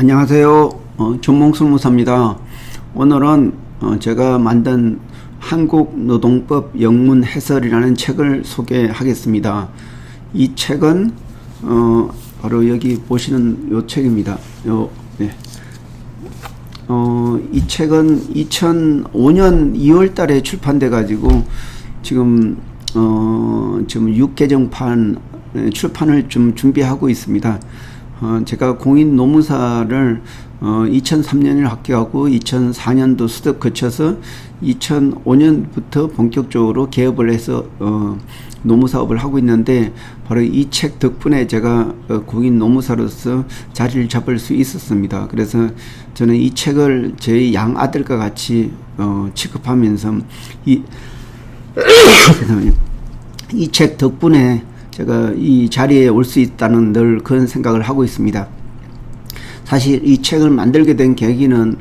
안녕하세요. 어, 전몽술무사입니다. 오늘은 어, 제가 만든 한국노동법 영문 해설이라는 책을 소개하겠습니다. 이 책은 어, 바로 여기 보시는 요 책입니다. 요, 네. 어, 이 책은 2005년 2월 달에 출판돼 가지고 지금 어, 지금 6개정판 출판을 좀 준비하고 있습니다. 어, 제가 공인 노무사를 어, 2003년에 합격하고 2004년도 수습 거쳐서 2005년부터 본격적으로 개업을 해서 어, 노무사업을 하고 있는데 바로 이 책 덕분에 제가 어, 공인 노무사로서 자리를 잡을 수 있었습니다. 그래서 저는 이 책을 제 양 아들과 같이 어, 취급하면서 이 이 책 덕분에 제가 이 자리에 올 수 있다는 늘 그런 생각을 하고 있습니다. 사실 이 책을 만들게 된 계기는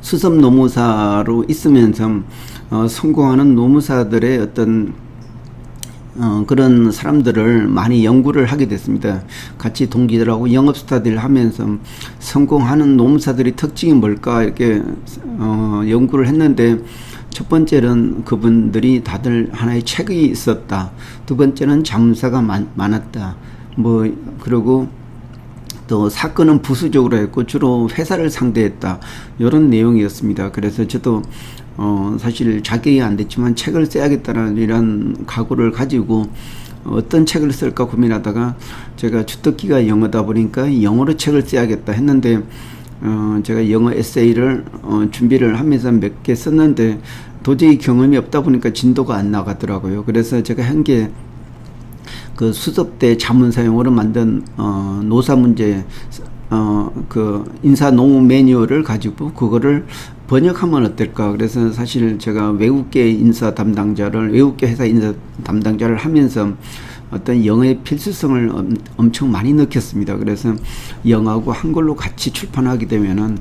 수습 노무사로 있으면서 어, 성공하는 노무사들의 어떤 어, 그런 사람들을 많이 연구를 하게 됐습니다. 같이 동기들하고 영업 스타들 하면서 성공하는 노무사들의 특징이 뭘까 이렇게 어, 연구를 했는데 첫 번째는 그분들이 다들 하나의 책이 있었다. 두 번째는 자문사가 많, 많았다. 뭐 그리고 또 사건은 부수적으로 했고 주로 회사를 상대했다. 이런 내용이었습니다. 그래서 저도 어 사실 자격이 안 됐지만 책을 써야겠다는 이런 각오를 가지고 어떤 책을 쓸까 고민하다가 제가 주특기가 영어다 보니까 영어로 책을 써야겠다 했는데 어 제가 영어 에세이를 어 준비를 하면서 몇 개 썼는데 도저히 경험이 없다 보니까 진도가 안 나가더라고요. 그래서 제가 한 게 그 수습대 자문사용으로 만든 어 노사 문제 어 그 인사 노무 매뉴얼을 가지고 그거를 번역하면 어떨까 그래서 사실 제가 외국계 인사 담당자를 외국계 회사 인사 담당자를 하면서 어떤 영어의 필수성을 엄, 엄청 많이 느꼈습니다. 그래서 영어하고 한글로 같이 출판하게 되면은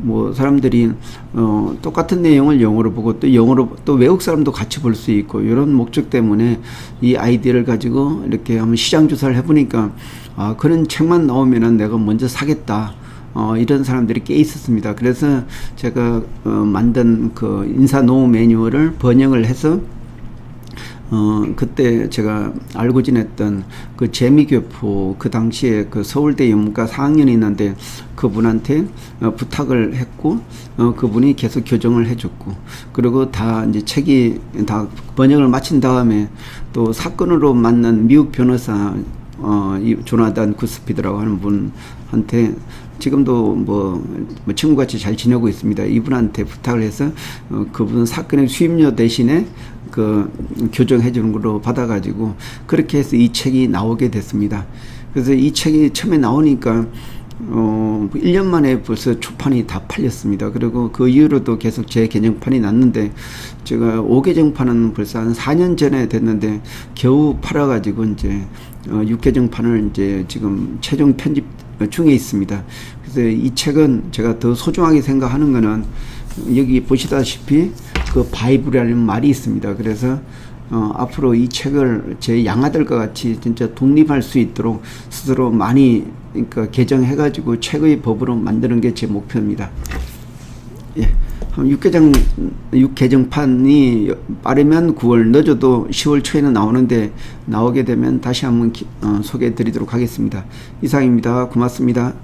뭐 사람들이 어 똑같은 내용을 영어로 보고 또 영어로 또 외국 사람도 같이 볼 수 있고 이런 목적 때문에 이 아이디어를 가지고 이렇게 한번 시장 조사를 해보니까 아 그런 책만 나오면은 내가 먼저 사겠다. 어, 이런 사람들이 꽤 있었습니다. 그래서 제가 어, 만든 그 인사 노후 매뉴얼을 번역을 해서 어, 그때 제가 알고 지냈던 그 재미교포 그 당시에 그 서울대 연문과 4학년이 있는데 그분한테 어, 부탁을 했고 어, 그분이 계속 교정을 해줬고 그리고 다 이제 책이 다 번역을 마친 다음에 또 사건으로 만난 미국 변호사 어, 이 조나단 구스피드라고 하는 분한테 지금도 뭐, 뭐 친구같이 잘 지내고 있습니다. 이분한테 부탁을 해서 어, 그분 사건의 수임료 대신에 그 교정해 주는 걸로 받아가지고 그렇게 해서 이 책이 나오게 됐습니다. 그래서 이 책이 처음에 나오니까 어, 1년 만에 벌써 초판이 다 팔렸습니다. 그리고 그 이후로도 계속 제 개정판이 났는데, 제가 5개정판은 벌써 한 4년 전에 됐는데, 겨우 팔아가지고 이제, 어, 6개정판을 이제 지금 최종 편집 중에 있습니다. 그래서 이 책은 제가 더 소중하게 생각하는 거는, 여기 보시다시피 그 바이블이라는 말이 있습니다. 그래서 어, 앞으로 이 책을 제 양아들과 같이 진짜 독립할 수 있도록 스스로 많이 그러니까 개정해가지고 책의 법으로 만드는 게 제 목표입니다. 예. 6개정, 6개정판이 빠르면 9월, 늦어도 10월 초에는 나오는데 나오게 되면 다시 한번 기, 어, 소개해 드리도록 하겠습니다. 이상입니다. 고맙습니다.